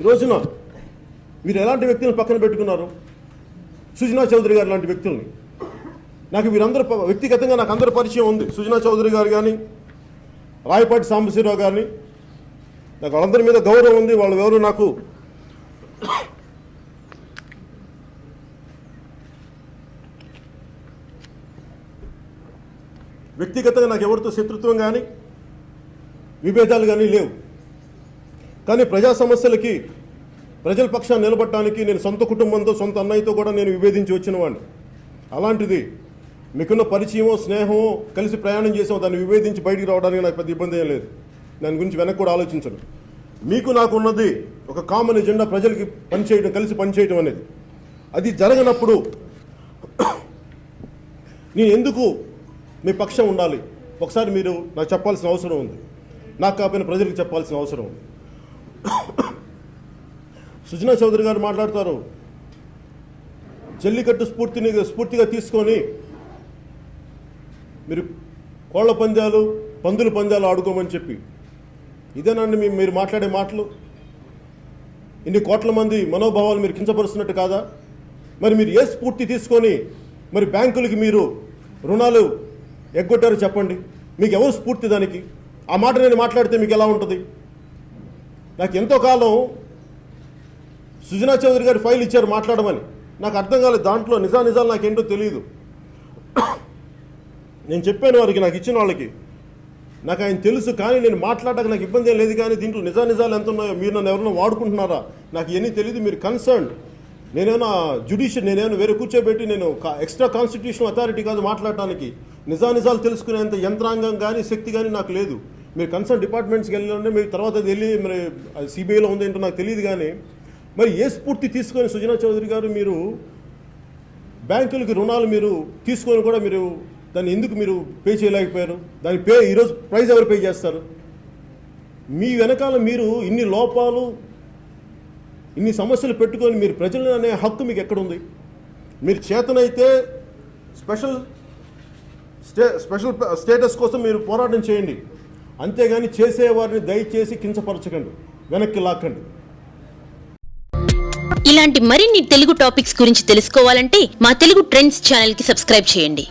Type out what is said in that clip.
ఈ రోజున మీరు ఎలాంటి వ్యక్తులను పక్కన పెట్టుకున్నారు? సుజనా చౌదరి గారు లాంటి వ్యక్తుల్ని. నాకు వీరందరూ వ్యక్తిగతంగా నాకు అందరి పరిచయం ఉంది. సుజనా చౌదరి గారు కానీ రాయపాటి సాంబశివరావు గారిని. నాకు వాళ్ళందరి మీద గౌరవం ఉంది. వాళ్ళు ఎవరు నాకు వ్యక్తిగతంగా నాకు ఎవరితో శత్రుత్వం కానీ విభేదాలు కానీ లేవు. కానీ ప్రజా సమస్యలకి ప్రజల పక్షాన్ని నిలబడటానికి నేను సొంత కుటుంబంతో సొంత అన్నయ్యతో కూడా నేను విభేదించి వచ్చిన వాడిని అలాంటిది మీకున్న పరిచయమో స్నేహమో కలిసి ప్రయాణం చేసాం దాన్ని విభేదించి బయటికి రావడానికి నాకు పెద్ద ఇబ్బంది ఏం లేదు. దాని గురించి వెనక్కి కూడా ఆలోచించను. మీకు నాకు ఉన్నది ఒక కామన్ ఎజెండా ప్రజలకి పనిచేయడం కలిసి పనిచేయడం అనేది. అది జరగనప్పుడు నేను ఎందుకు మీ పక్షం ఉండాలి? ఒకసారి మీరు నాకు చెప్పాల్సిన అవసరం ఉంది. నాకు కాకపోయిన ప్రజలకు చెప్పాల్సిన అవసరం ఉంది. సుజనా చౌదరి గారు మాట్లాడతారు. జల్లికట్టు స్ఫూర్తిని స్ఫూర్తిగా తీసుకొని మీరు కోళ్ళ పందాలు పందుల పందాలు ఆడుకోమని చెప్పి. ఇదేనండి మీ మీరు మాట్లాడే మాటలు. ఇన్ని కోట్ల మంది మనోభావాలు మీరు కించపరుస్తున్నట్టు కాదా? మరి మీరు ఏ స్ఫూర్తి తీసుకొని మరి బ్యాంకులకి మీరు రుణాలు ఎగ్గొట్టారో చెప్పండి. మీకు ఎవరు స్ఫూర్తి దానికి? ఆ మాట నేను మాట్లాడితే మీకు ఎలా ఉంటుంది? నాకు ఎంతో కాలం సుజనా చౌదరి గారి ఫైల్ ఇచ్చారు మాట్లాడమని. నాకు అర్థం కాలేదు దాంట్లో నిజా నిజాలు నాకేంటో తెలియదు నేను చెప్పాను వారికి నాకు ఇచ్చిన వాళ్ళకి. నాకు ఆయన తెలుసు కానీ నేను మాట్లాడక నాకు ఇబ్బంది ఏం లేదు కానీ దీంట్లో నిజా నిజాలు ఎంత ఉన్నాయో మీరు నన్ను ఎవరైనా వాడుకుంటున్నారా? నాకు ఇవన్నీ తెలియదు మీరు కన్సర్న్ నేనేమైనా జ్యుడిషియల్ నేనేమైనా వేరే కూర్చోబెట్టి నేను ఎక్స్ట్రా కాన్స్టిట్యూషన్ అథారిటీ కాదు మాట్లాడటానికి. నిజా నిజాలు తెలుసుకునేంత యంత్రాంగం కానీ శక్తి కానీ నాకు లేదు. మీరు కన్సర్న్ డిపార్ట్మెంట్స్కి వెళ్ళాలంటే మీరు తర్వాత వెళ్ళి మరి సిబిఐలో ఉంది ఏంటో నాకు తెలియదు కానీ మరి ఏ స్ఫూర్తి తీసుకొని సుజనా చౌదరి గారు మీరు బ్యాంకులకి రుణాలు మీరు తీసుకొని కూడా మీరు దాన్ని ఎందుకు మీరు పే చేయలేకపోయారు? దాని పే ఈరోజు ప్రైజ్ ఎవరు పే చేస్తారు? మీ వెనకాల మీరు ఇన్ని లోపాలు ఇన్ని సమస్యలు పెట్టుకొని మీరు ప్రజలు అనే హక్కు మీకు ఎక్కడుంది? మీరు చేతనైతే స్పెషల్ స్టే స్పెషల్ స్టేటస్ కోసం మీరు పోరాటం చేయండి. అంతేగాని చేసేవారిని దయచేసి కించపరచకండి వెనక్కి లాక్కండి. ఇలాంటి మరిన్ని తెలుగు టాపిక్స్ గురించి తెలుసుకోవాలంటే మా తెలుగు ట్రెండ్స్ ఛానల్కి సబ్స్క్రైబ్ చేయండి.